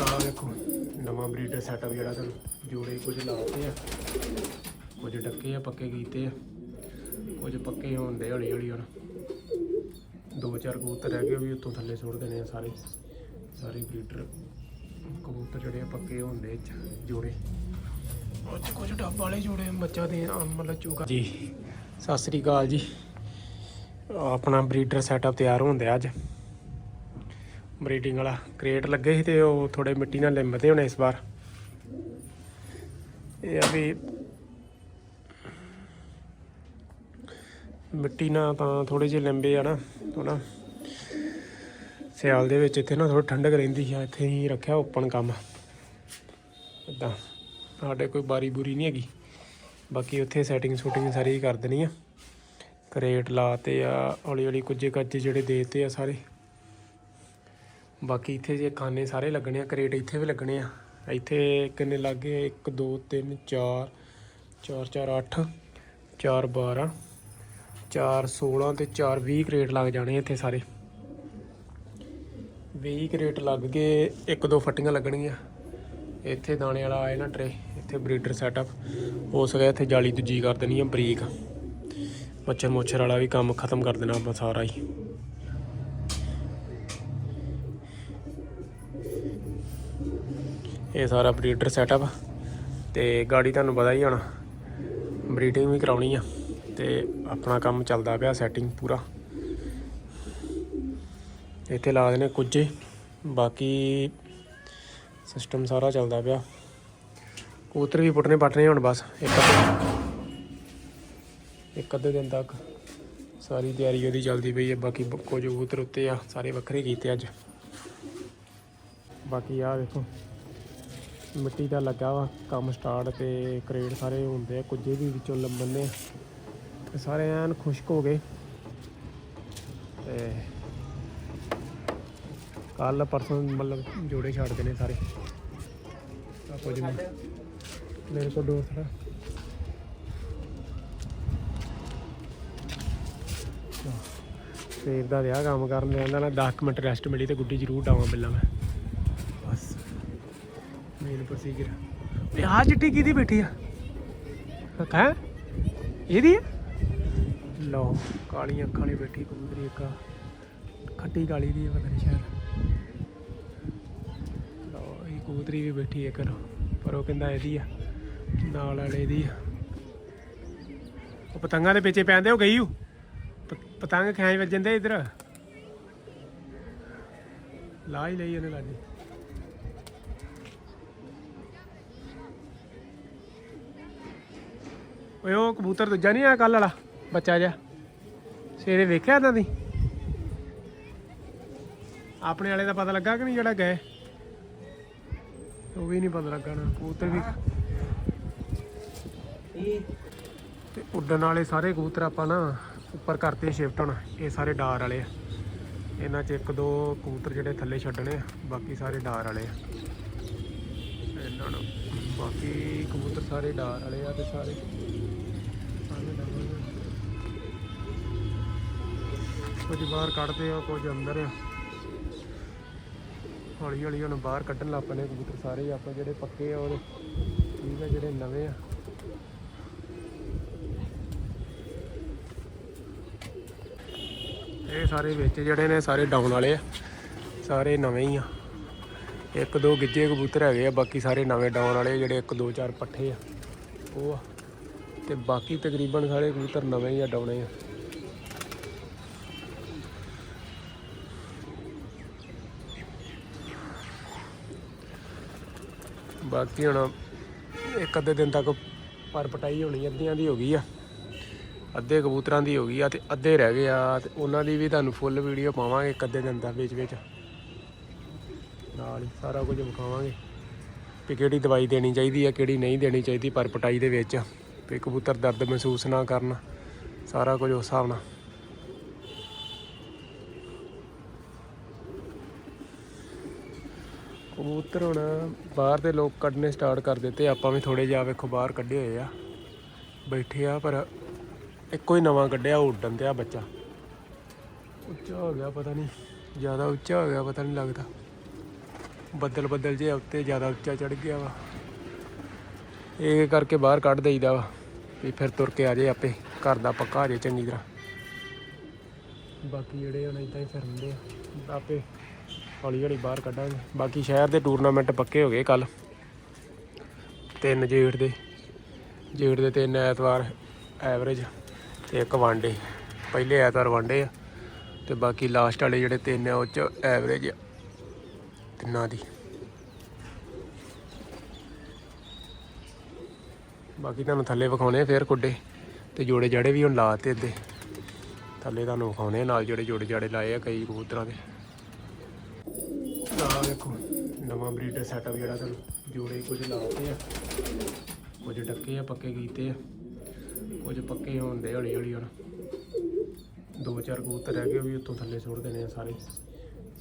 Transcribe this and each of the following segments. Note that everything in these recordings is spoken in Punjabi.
ਆ ਵੇਖੋ ਨਵਾਂ ਬਰੀਡਰ ਸੈਟਅਪ ਜਿਹੜਾ ਤੁਹਾਨੂੰ ਜੋੜੇ ਕੁਝ ਲਾਤੇ ਆ। ਕੁਝ ਡੱਕੇ ਆ, ਪੱਕੇ ਕੀਤੇ ਆ। ਕੁਝ ਪੱਕੇ ਹੁੰਦੇ ਹੌਲੀ ਹੌਲੀ ਹੁਣ। ਦੋ ਚਾਰ ਕਬੂਤਰ ਰਹਿ ਗਏ ਉਹ ਵੀ ਉੱਤੋਂ ਥੱਲੇ ਸੁੱਟ ਦੇਣੇ ਆ ਸਾਰੇ। ਸਾਰੇ ਬਰੀਡਰ ਕਬੂਤਰ ਜਿਹੜੇ ਆ, ਪੱਕੇ ਹੁੰਦੇ ਚ ਜੋੜੇ। ਉਹ ਕੁਝ ਡੱਬ ਵਾਲੇ ਜੋੜੇ ਬੱਚਾ ਦੇ ਮਤਲਬ ਚੂਗਾ ਜੀ, ਸਤਿ ਸ੍ਰੀ ਅਕਾਲ ਜੀ। ਆਪਣਾ ਬਰੀਡਰ ਸੈਟਅਪ ਤਿਆਰ ਹੁੰਦੇ ਅੱਜ। ਬਰੀਡਿੰਗ ਵਾਲਾ ਕ੍ਰੇਟ ਲੱਗੇ ਸੀ ਤੇ ਉਹ ਥੋੜੇ ਮਿੱਟੀ ਨਾਲ ਲਿੰਬਦੇ ਹੋਣੇ ਇਸ ਵਾਰ। ਇਹ ਆ ਵੀ ਮਿੱਟੀ ਨਾਲ ਤਾਂ ਥੋੜੇ ਜਿਹੇ ਲਿੰਬੇ ਆ ਨਾ ਥੋੜਾ ਸਿਆਲ ਦੇ ਵਿੱਚ ਇੱਥੇ ਨਾ ਥੋੜਾ ਠੰਡਕ ਰਹਿੰਦੀ ਆ, ਇੱਥੇ ਹੀ ਰੱਖਿਆ ਓਪਨ ਕੰਮ। ਇਦਾਂ ਸਾਡੇ ਕੋਈ ਬਾਰੀ ਬੁਰੀ ਨਹੀਂ ਹੈਗੀ। ਬਾਕੀ ਉੱਥੇ ਸੈਟਿੰਗ ਸ਼ੂਟਿੰਗ ਸਾਰੀ ਕਰ ਦੇਣੀ ਆ। ਕਰੇਟ ਲਾਤੇ ਆ ਹੌਲੀ ਹੌਲੀ ਕੁਝੇ ਕੱਜੇ ਜਿਹੜੇ ਦੇਤੇ ਆ ਸਾਰੇ। ਬਾਕੀ ਇੱਥੇ ਜੇ ਖਾਨੇ ਸਾਰੇ ਲੱਗਣੇ ਆ, ਕਰੇਟ ਇੱਥੇ ਵੀ ਲੱਗਣੇ ਆ। ਇੱਥੇ ਕਿੰਨੇ ਲੱਗੇ? 1 2 3 4 4 4 8 4 12 4 16 ਤੇ 4 20 ਕਰੇਟ ਲੱਗ ਜਾਣੇ ਇੱਥੇ ਸਾਰੇ। 20 ਕਰੇਟ ਲੱਗ ਗਏ ਇੱਕ, ਦੋ ਫੱਟੀਆਂ ਲੱਗਣਗੀਆਂ। ਇੱਥੇ ਦਾਣੇ ਵਾਲਾ ਆਏ ਨਾ ਟਰੇ, ਇੱਥੇ ਬਰੀਡਰ ਸੈਟਅਪ ਹੋ ਸਕਿਆ ਇੱਥੇ ਜਾਲੀ ਦੂਜੀ ਕਰ ਦੇਣੀ ਆ ਬਰੀਕ। ਮੱਛਰ ਮੁੱਛਰ ਵਾਲਾ ਵੀ ਕੰਮ ਖਤਮ ਕਰ ਦੇਣਾ ਆਪਾਂ ਸਾਰਾ ਹੀ। ਇਹ ਸਾਰਾ ਬਰੀਡਰ ਸੈਟਅਪ ਤੇ ਗਾੜੀ ਤੁਹਾਨੂੰ ਪਤਾ ਹੀ ਹੋਣਾ ਬਰੀਡਿੰਗ ਵੀ ਕਰਾਉਣੀ ਆ ਤੇ ਆਪਣਾ ਕੰਮ ਚੱਲਦਾ ਪਿਆ ਸੈਟਿੰਗ ਪੂਰਾ। ਇੱਥੇ ਲਾ ਦੇਣੇ ਕੁਝੇ, ਬਾਕੀ ਸਿਸਟਮ ਸਾਰਾ ਚੱਲਦਾ ਪਿਆ। ਕਬੂਤਰ ਵੀ ਪੁੱਟਨੇ ਪੱਟਨੇ ਹੁਣ ਬਸ, ਇੱਕ ਅੱਧੇ ਇੱਕ ਅੱਧੇ ਦਿਨ ਤੱਕ ਸਾਰੀ ਤਿਆਰੀ ਉਹਦੀ ਚੱਲਦੀ ਪਈ ਹੈ ਬਾਕੀ ਕੁਝ ਕਬੂਤਰ ਉੱਤੇ ਆ, ਸਾਰੇ ਵੱਖਰੇ ਕੀਤੇ ਅੱਜ। ਬਾਕੀ ਆ ਦੇਖੋ। ਮਿੱਟੀ ਦਾ ਲੱਗਾ ਵਾ, ਕੰਮ ਸਟਾਰਟ ਤੇ ਕਰੇਟ ਸਾਰੇ ਹੁੰਦੇ ਆ ਕੁਝੇ ਵੀ ਵਿੱਚੋਂ ਲੰਬਨੇ ਤੇ ਸਾਰੇ ਐਨ ਖੁਸ਼ਕ ਹੋ ਗਏ। ਤੇ ਕੱਲ ਪਰਸੋਂ ਮਤਲਬ ਜੋੜੇ ਛੱਡਦੇ ਨੇ ਸਾਰੇ। ਆ ਕੁਝ ਮੇਰੇ ਕੋਲ ਡੋਰ ਥੜਾ ਸਵੇਰ ਦਾ ਵਿਆਹ ਕੰਮ ਕਰਨ ਦੇ ਨਾ 10 ਮਿੰਟ ਰੈਸਟ ਮਿਲੀ ਤੇ ਗੁੱਡੀ ਜ਼ਰੂਰ ਡਾਵਾਂ ਬਿੱਲਾਂ ਮੈਂ। ਮੇਨ ਪ੍ਰੋਸੀਜਰ ਇਹ ਆ ਚਿੱਟੀ ਕਿਹਦੀ ਬੈਠੀ ਆ? ਹੈ? ਇਹਦੀ ਆ? ਲਓ, ਕਾਲੀਆਂ ਅੱਖਾਂ ਵਾਲੀ ਬੈਠੀ ਕਬੂਤਰੀ ਇੱਕ। ਖੱਟੀ ਕਾਲੀ ਦੀ ਪਤਾ ਨਹੀਂ ਸ਼ਾਇਦ। ਲਓ, ਇਹ ਕਬੂਤਰੀ ਵੀ ਬੈਠੀ ਹੈ ਕਰੋ ਪਰ ਉਹ ਕਹਿੰਦਾ ਇਹਦੀ ਆ। ਨਾਲ ਵਾਲੇ ਦੀ ਆ। ਉਹ ਪਤੰਗਾਂ ਦੇ ਪਿੱਛੇ ਪੈਂਦੇ ਉਹ ਗਈ ਹੂ ਪਤੰਗ ਖੈਂਚ ਵੱਜਣ ਇਧਰ। ਲਾ ਹੀ ਲਈ ਉਹਨੇ ਲਾਜੀ ਓਏ ਉਹ ਕਬੂਤਰ ਦੂਜਾ ਨਹੀਂ ਆ ਕੱਲ ਵਾਲਾ? ਬੱਚਾ ਜਿਹਾ। ਸਵੇਰੇ ਵੇਖਿਆ ਤਾਂ ਦੀ? ਆਪਣੇ ਵਾਲੇ ਦਾ ਪਤਾ ਲੱਗਾ ਕਿ ਨਹੀਂ ਜਿਹੜਾ ਗਏ? ਉਹ ਵੀ ਨਹੀਂ ਪਤਾ ਲੱਗਾ ਕਬੂਤਰ ਵੀ। ਤੇ ਉੱਡਣ ਵਾਲੇ ਸਾਰੇ ਕਬੂਤਰ ਆਪਾਂ ਨਾ ਉੱਪਰ ਕਰਤੇ ਸ਼ਿਫਟ ਹੁਣ, ਇਹ ਸਾਰੇ ਡਾਰ ਵਾਲੇ ਆ। ਇਹਨਾਂ 'ਚ ਇੱਕ, ਦੋ ਕਬੂਤਰ ਜਿਹੜੇ ਥੱਲੇ ਛੱਡਣੇ ਆ, ਬਾਕੀ ਸਾਰੇ ਡਾਰ ਵਾਲੇ ਆ। ਇਹਨਾਂ ਨੂੰ ਬਾਕੀ ਕਬੂਤਰ ਸਾਰੇ ਡਾਰ ਵਾਲੇ ਆ ਤੇ ਸਾਰੇ ਕੁਝ ਬਾਹਰ ਕੱਢਦੇ ਆ, ਕੁਝ ਅੰਦਰ ਆ। ਹੌਲੀ ਹੌਲੀ ਹੁਣ ਬਾਹਰ ਕੱਢਣ ਲੱਗ ਪਏ ਕਬੂਤਰ ਸਾਰੇ, ਆਪਾਂ ਜਿਹੜੇ ਪੱਕੇ ਆ ਉਹਦੇ, ਠੀਕ ਆ, ਜਿਹੜੇ ਨਵੇਂ ਆ। ਇਹ ਸਾਰੇ ਵਿੱਚ ਜਿਹੜੇ ਨੇ, ਸਾਰੇ ਡਾਊਨ ਵਾਲੇ ਆ। ਸਾਰੇ ਨਵੇਂ ਹੀ ਆ। ਇੱਕ, ਦੋ ਗਿੱਜੇ ਕਬੂਤਰ ਹੈਗੇ ਆ, ਬਾਕੀ ਸਾਰੇ ਨਵੇਂ ਡਾਊਨ ਵਾਲੇ ਜਿਹੜੇ ਇੱਕ, ਦੋ, ਚਾਰ ਪੱਠੇ ਆ। ਉਹ ਆ। ਤੇ ਬਾਕੀ ਤਕਰੀਬਨ ਸਾਰੇ ਕਬੂਤਰ ਨਵੇਂ ਹੀ ਆ ਡਾਉਣੇ ਆ। ਬਾਕੀ ਹੁਣ ਇੱਕ ਅੱਧੇ ਦਿਨ ਤੱਕ ਪਰ ਪਟਾਈ ਹੋਣੀ, ਅੱਧੀਆਂ ਦੀ ਹੋ ਗਈ ਆ। ਅੱਧੇ ਕਬੂਤਰਾਂ ਦੀ ਹੋ ਗਈ ਆ ਤੇ ਅੱਧੇ ਰਹਿ ਗਏ ਆ ਤੇ ਉਹਨਾਂ ਦੀ ਵੀ ਤੁਹਾਨੂੰ ਫੁੱਲ ਵੀਡੀਓ ਪਾਵਾਂਗੇ ਇੱਕ ਅੱਧੇ ਦਿਨ ਦਾ ਵਿੱਚ ਵਿੱਚ। ਨਾਲ ਹੀ ਸਾਰਾ ਕੁਝ ਵਿਖਾਵਾਂਗੇ ਵੀ ਕਿਹੜੀ ਦਵਾਈ ਦੇਣੀ ਚਾਹੀਦੀ ਆ, ਕਿਹੜੀ ਨਹੀਂ ਦੇਣੀ ਚਾਹੀਦੀ ਪਰ ਪਟਾਈ ਦੇ ਵਿੱਚ ਵੀ ਕਬੂਤਰ ਦਰਦ ਮਹਿਸੂਸ ਨਾ ਕਰਨ। ਸਾਰਾ ਕੁਝ ਉਸ ਹਿਸਾਬ ਨਾਲ। ਕਬੂਤਰ ਹੁਣ ਬਾਹਰ ਦੇ ਲੋਕ ਕੱਢਨੇ ਸਟਾਰਟ ਕਰ ਦਿੱਤੇ, ਆਪਾਂ ਵੀ ਥੋੜੇ ਜਿਹਾ ਵੇਖੋ ਬਾਹਰ ਕੱਢੇ ਹੋਏ ਆ। ਬੈਠੇ ਆ ਪਰ ਇੱਕੋ ਹੀ ਨਵਾਂ ਕੱਢਿਆ, ਉਹ ਉੱਡਣ ਤੇ ਆ ਬੱਚਾ। ਉੱਚਾ ਹੋ ਗਿਆ ਪਤਾ ਨਹੀਂ, ਜ਼ਿਆਦਾ ਉੱਚਾ ਹੋ ਗਿਆ ਪਤਾ ਨਹੀਂ ਲੱਗਦਾ। ਬੱਦਲ ਬੱਦਲ ਜੇ ਉੱਤੇ ਜ਼ਿਆਦਾ ਉੱਚਾ ਚੜ ਗਿਆ ਵਾ। ਇਹ ਕਰਕੇ ਬਾਹਰ ਕੱਢ ਦੇਈਦਾ ਵਾ, ਵੀ ਫਿਰ ਤੁਰ ਕੇ ਆ ਜੇ ਆਪੇ, ਘਰ ਦਾ ਪੱਕਾ ਆ ਜੇ ਚੰਗੀ ਤਰ੍ਹਾਂ। ਬਾਕੀ ਜਿਹੜੇ ਹੁਣ ਇਦਾਂ ਹੀ ਫਿਰਦੇ ਆ, ਆਪੇ ਹੌਲੀ ਹੌਲੀ ਬਾਹਰ ਕੱਢਾਂਗੇ। ਬਾਕੀ ਸ਼ਹਿਰ ਦੇ ਟੂਰਨਾਮੈਂਟ ਪੱਕੇ ਹੋ ਗਏ ਕੱਲ ਤਿੰਨ ਜੇਠ ਦੇ। ਜੇਠ ਦੇ ਤਿੰਨ ਐਤਵਾਰ ਐਵਰੇਜ ਤੇ ਇੱਕ ਵਨਡੇ ਪਹਿਲੇ ਐਤਵਾਰ ਵਨਡੇ ਆ। ਤੇ ਬਾਕੀ ਲਾਸਟ ਵਾਲੇ ਜਿਹੜੇ ਤਿੰਨ ਆ, ਉਹ ਚ ਐਵਰੇਜ ਆ। ਤਿੰਨਾਂ ਦੀ। ਬਾਕੀ ਤੁਹਾਨੂੰ ਥੱਲੇ ਵਿਖਾਉਣੇ ਆ ਫੇਰ ਕੁੱਡੇ। ਤੇ ਜੋੜੇ ਜੜੇ ਵੀ ਹੁਣ ਲਾਤੇ ਅੱਦੇ ਥੱਲੇ ਤੁਹਾਨੂੰ ਵਿਖਾਉਣੇ ਆ, ਨਾਲ ਜਿਹੜੇ ਜੋੜੇ ਜਾੜੇ ਲਾਏ ਆ ਕਈ ਕਬੂਤਰਾਂ ਦੇ। ਦੇਖੋ, ਨਵਾਂ ਬਰੀਡਰ ਸੈਟਅਪ ਜਿਹੜਾ ਤੁਹਾਨੂੰ ਜੋੜੇ ਕੁਝ ਲਾਤੇ ਆ। ਕੁਝ ਡੱਕੇ ਆ, ਪੱਕੇ ਕੀਤੇ ਆ। ਕੁਝ ਪੱਕੇ ਹੁੰਦੇ ਹੌਲੀ ਹੌਲੀ ਹੁਣ। ਦੋ ਚਾਰ ਕਬੂਤਰ ਰਹਿ ਗਏ ਵੀ ਉੱਤੋਂ ਥੱਲੇ ਸੁੱਟ ਦੇਣੇ ਆ ਸਾਰੇ।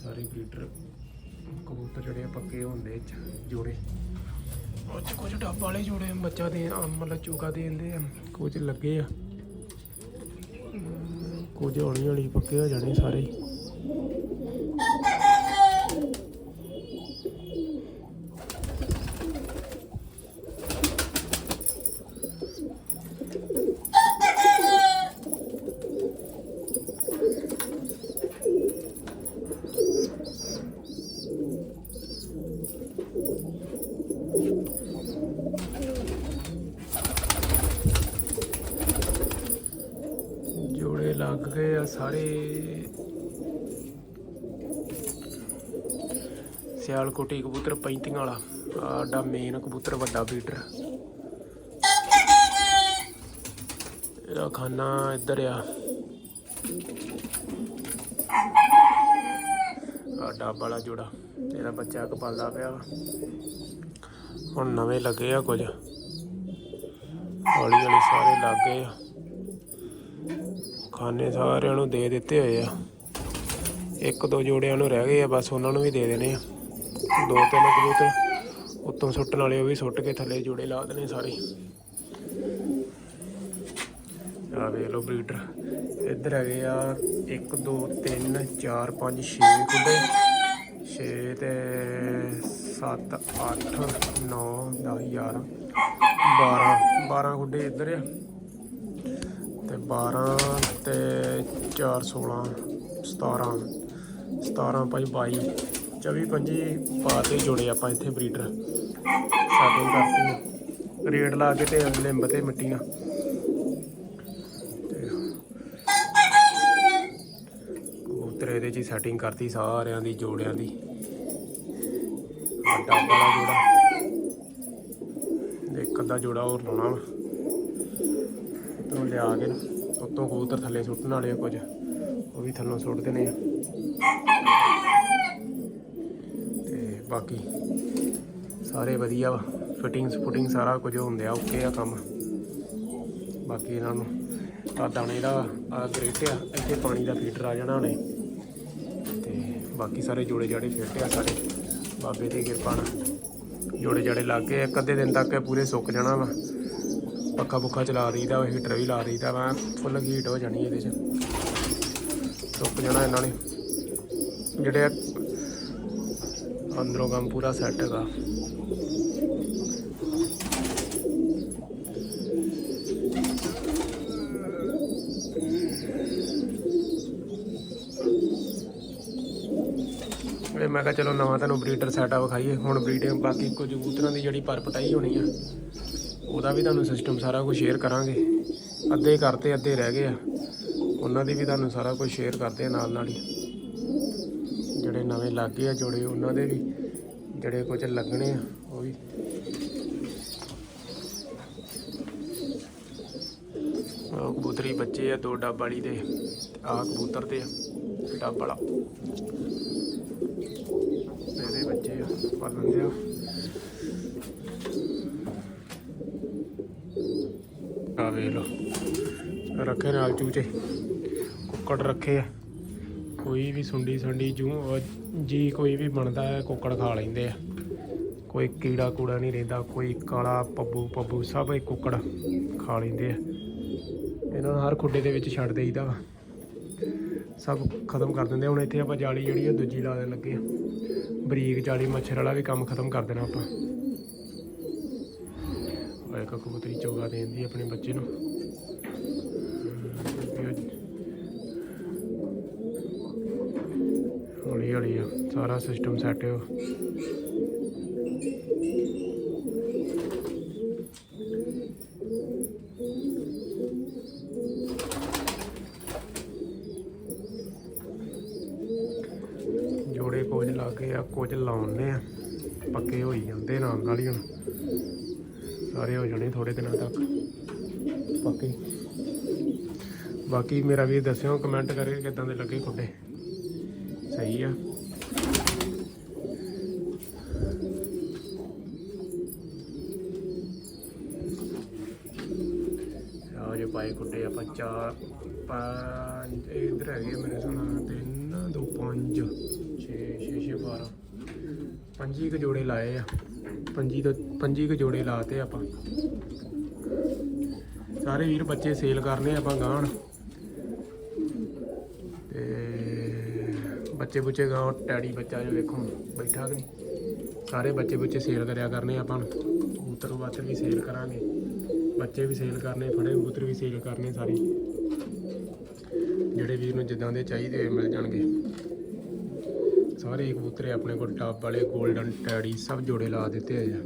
ਸਾਰੇ ਬਰੀਡਰ ਕਬੂਤਰ ਜਿਹੜੇ ਆ ਪੱਕੇ ਹੁੰਦੇ ਇਹ ਜੋੜੇ। ਉਹ 'ਚ ਕੁਝ ਡੱਬ ਵਾਲੇ ਜੋੜੇ ਬੱਚਾ ਦੇ ਮਤਲਬ ਚੂਕਾ ਦੇ ਦਿੰਦੇ ਆ। ਕੁਝ ਲੱਗੇ ਆ। ਕੁਝ ਹੌਲੀ ਹੌਲੀ ਪੱਕੇ ਹੋ ਜਾਣੇ ਸਾਰੇ। ਹੀ। ਆ ਸਾਰੇ। ਸਿਆਲਕੋਟੀ ਕਬੂਤਰ 35 ਵਾਲਾ। ਆਡਾ ਮੇਨ ਕਬੂਤਰ ਵੱਡਾ ਬੀਟਰ ਇਹਦਾ ਖਾਨਾ ਇੱਧਰ ਆ। ਆ ਡੱਬ ਵਾਲਾ ਜੋੜਾ। ਇਹਦਾ ਬੱਚਾ ਕਪਾਲਦਾ ਪਿਆ ਵਾ। ਹੁਣ ਨਵੇਂ ਲੱਗੇ ਆ ਕੁਝ। ਹੌਲੀ ਹੌਲੀ ਸਾਰੇ ਲੱਗ ਗਏ ਆ। ਖਾਨੇ ਸਾਰਿਆਂ ਨੂੰ ਦੇ ਦਿੱਤੇ ਹੋਏ ਆ। ਇੱਕ ਦੋ ਜੋੜਿਆਂ ਨੂੰ ਰਹਿ ਗਏ ਆ, ਬਸ ਉਹਨਾਂ ਨੂੰ ਵੀ ਦੇ ਦੇਣੇ ਆ। ਦੋ ਤਿੰਨ ਕਬੂਤਰ, ਉੱਤੋਂ ਸੁੱਟਣ ਵਾਲੇ ਉਹ ਵੀ ਸੁੱਟ ਕੇ ਥੱਲੇ ਜੋੜੇ ਲਾ ਦੇਣੇ ਸਾਰੇ। ਆ ਵੇਖ ਲਓ ਬਰੀਡਰ, ਇੱਧਰ ਹੈਗੇ ਆ 1 2 3 4 5 6 ਕੁੱਡੇ। 6 ਤੇ 7 8 9 10 11 12 12 ਗੁੱਡੇ ਇੱਧਰ ਆ। 12 ਤੇ 4 16 17 17 ਭਾਈ 22 24 25 ਪਾ ਤੇ ਜੋੜੇ ਆਪਾਂ ਇੱਥੇ ਬਰੀਡਰ ਸਾਡੇ ਕਰਤੀ ਰੇਡ ਲਾ ਕੇ ਤੇ ਲਿੰਬ ਤੇ ਮਿੱਟੀ ਨਾਲ ਕਬੂਤਰ ਇਹਦੇ ਚ ਹੀ ਸੈਟਿੰਗ ਕਰਤੀ ਸਾਰਿਆਂ ਦੀ, ਜੋੜਿਆਂ ਦੀ। ਵੱਡਾ ਵਾਲਾ ਜੋੜਾ। ਇੱਕ ਅੱਧਾ ਜੋੜਾ ਹੋਰ ਲਾਉਣਾ ਵਾ। ਤੋਂ ਲਿਆ ਕੇ ਉੱਤੋਂ ਕਬੂਤਰ ਥੱਲੇ ਸੁੱਟਣ ਵਾਲੇ ਆ ਕੁਝ। ਉਹ ਵੀ ਥੱਲੋਂ ਸੁੱਟਦੇ ਨੇ। ਆ ਤੇ ਬਾਕੀ ਸਾਰੇ ਵਧੀਆ ਵਾ। ਫਿਟਿੰਗਸ ਫੁਟਿੰਗ ਸਾਰਾ ਕੁਝ ਹੁੰਦੇ ਆ ਓਕੇ ਆ ਕੰਮ। ਬਾਕੀ ਇਹਨਾਂ ਨੂੰ ਆ ਦਾਣੇ ਦਾ ਆ ਗ੍ਰੇਟ ਆ, ਇੱਥੇ ਪਾਣੀ ਦਾ ਫੀਡਰ ਆ ਜਾਣਾ ਨੇ ਤੇ ਬਾਕੀ ਸਾਰੇ ਜੋੜੇ ਜਾੜੇ ਫਿੱਟ ਆ ਸਾਰੇ। ਬਾਬੇ ਦੀ ਕਿਰਪਾ ਨਾਲ ਜੋੜੇ ਜਾੜੇ ਲੱਗ ਗਏ ਇੱਕ ਅੱਧੇ ਦਿਨ ਤੱਕ ਪੂਰੇ ਸੁੱਕ ਜਾਣਾ ਵਾ। ਪੱਖਾ ਪੁੱਖਾ ਚਲਾ ਦਈਦਾ ਵਾ ਹੀਟਰ ਵੀ ਲਾ ਦਈਦਾ ਮੈਂ ਫੁੱਲ ਹੀਟ ਹੋ ਜਾਣੀ ਇਹਦੇ 'ਚ। ਸੁੱਕ ਜਾਣਾ ਇਹਨਾਂ ਨੇ। ਜਿਹੜੇ ਅੰਦਰੋਂ ਕੰਮ ਪੂਰਾ ਸੈੱਟ ਹੈਗਾ। ਇਹ ਮੈਂ ਕਿਹਾ ਚਲੋ ਨਵਾਂ ਤੁਹਾਨੂੰ ਬਰੀਡਰ ਸੈਟਅਪ ਵਿਖਾਈਏ। ਹੁਣ ਬਰੀਡਿੰਗ ਬਾਕੀ ਕੁਝ ਕਬੂਤਰਾਂ ਦੀ ਜਿਹੜੀ ਪਰ ਪਟਾਈ ਹੋਣੀ ਆ ਉਹਦਾ ਵੀ ਤੁਹਾਨੂੰ ਸਿਸਟਮ ਸਾਰਾ ਕੁਝ ਸ਼ੇਅਰ ਕਰਾਂਗੇ। ਅੱਧੇ ਕਰਤੇ, ਅੱਧੇ ਰਹਿ ਗਏ ਆ। ਉਹਨਾਂ ਦੀ ਵੀ ਤੁਹਾਨੂੰ ਸਾਰਾ ਕੁਝ ਸ਼ੇਅਰ ਕਰਦੇ ਆ ਨਾਲ ਨਾਲ ਹੀ। ਜਿਹੜੇ ਨਵੇਂ ਲੱਗੇ ਆ ਜੋੜੇ, ਉਹਨਾਂ ਦੇ ਵੀ। ਜਿਹੜੇ ਕੁਝ ਲੱਗਣੇ ਆ, ਉਹ ਵੀ। ਆਹ ਕਬੂਤਰੀ ਬੱਚੇ ਆ, ਦੋ ਡੱਬ ਵਾਲੀ ਦੇ। ਆ ਕਬੂਤਰ ਤੇ ਆ, ਡੱਬ ਵਾਲਾ। ਇਹਦੇ ਬੱਚੇ ਆ, ਪਾਲਣ ਦੇ ਆ। ਆ ਵੇਖ ਲਓ। ਰੱਖੇ ਨਾਲ ਚੂਚੇ। ਕੁੱਕੜ ਰੱਖੇ ਆ। ਕੋਈ ਵੀ ਸੁੰਡੀ ਸੁੰਡੀ ਜੂ, ਅਹ ਜੀ ਕੋਈ ਵੀ ਬਣਦਾ ਹੈ, ਕੁੱਕੜ ਖਾ ਲੈਂਦੇ ਆ। ਕੋਈ ਕੀੜਾ ਕੂੜਾ ਨਹੀਂ ਰਹਿੰਦਾ, ਕੋਈ ਕਾਲਾ ਪੱਬੂ ਪੱਬੂ, ਸਭ ਇਹ ਕੁੱਕੜ ਖਾ ਲੈਂਦੇ ਆ। ਇਹਨਾਂ ਨੂੰ ਹਰ ਖੁੱਡੇ ਦੇ ਵਿੱਚ ਛੱਡ ਦੇਈਦਾ ਵਾ। ਸਭ ਖਤਮ ਕਰ ਦਿੰਦੇ ਹੁਣ ਇੱਥੇ ਆਪਾਂ ਜਾਲੀ ਜਿਹੜੀ ਆ, ਦੂਜੀ ਲਾ ਦੇਣ ਲੱਗੇ ਆ। ਬਰੀਕ ਜਾਲੀ, ਮੱਛਰ ਵਾਲਾ ਵੀ ਕੰਮ ਖਤਮ ਕਰ ਦੇਣਾ ਆਪਾਂ। ਇੱਕ ਕਬੂਤਰੀ ਚੋਗਾ ਦੇਂਦੀ ਆਪਣੇ ਬੱਚੇ ਨੂੰ। ਹੌਲੀ ਹੌਲੀ ਆ, ਸਾਰਾ ਸਿਸਟਮ ਸੈੱਟ ਹੋ ਜੋੜੇ ਕੁਝ ਲੱਗੇ ਆ, ਕੁਝ ਲਾਉਣੇ ਆ। ਪੱਕੇ ਹੋਈ ਜਾਂਦੇ ਨਾਲ ਨਾਲ ਹੀ ਹੁਣ ਸਾਰੇ ਹੋ ਜਾਣੇ ਥੋੜੇ ਦਿਨਾਂ ਤੱਕ। ਬਾਕੀ ਬਾਕੀ ਮੇਰਾ ਵੀ ਦੱਸਿਓ ਕਮੈਂਟ ਕਰਕੇ ਕਿਦਾਂ ਦੇ ਲੱਗੇ ਖੁੱਡੇ ਸਹੀ ਆ। ਆ ਜੋ ਪਾਏ ਖੁੱਡੇ ਆਪਾਂ ਚਾਰ, ਪੰਜ, ਇਧਰ ਹੈਗੇ ਆ ਮੇਰੇ ਸੁਣਾ ਤਿੰਨ, ਦੋ, ਪੰਜ 6 6 6 12 ਪੰਜੀ ਕੁ ਜੋੜੇ ਲਾਏ ਆ। ਪੰਜੀ ਤੋਂ ਪੰਜੀ ਕੁ ਜੋੜੇ ਲਾਤੇ ਆਪਾਂ। ਸਾਰੇ ਵੀਰ ਬੱਚੇ ਸੇਲ ਕਰਨੇ ਆਪਾਂ ਗਾਣ ਤੇ ਬੱਚੇ ਬੁੱਚੇ ਗਾਂ ਟੈਡੀ ਬੱਚਾ ਜੋ ਵੇਖੋ ਬੈਠਾ ਕਿ ਸਾਰੇ ਬੱਚੇ ਬੁੱਚੇ ਸੇਲ ਕਰਿਆ ਕਰਨੇ ਆਪਾਂ ਕਬੂਤਰ ਬਾਤਰ ਵੀ ਸੇਲ ਕਰਾਂਗੇ। ਬੱਚੇ ਵੀ ਸੇਲ ਕਰਨੇ, ਫੜੇ ਕਬੂਤਰ ਵੀ ਸੇਲ ਕਰਨੇ ਸਾਰੀ। ਜਿਹੜੇ ਵੀਰ ਨੂੰ ਜਿੱਦਾਂ ਦੇ ਚਾਹੀਦੇ ਮਿਲ ਜਾਣਗੇ। ਸਾਰੇ ਕਬੂਤਰੇ ਆਪਣੇ ਕੋਲ ਟਾਪ ਵਾਲੇ 골ਡਨ ਟੈਡੀ ਸਭ ਜੋੜੇ ਲਾ ਦਿੱਤੇ ਆ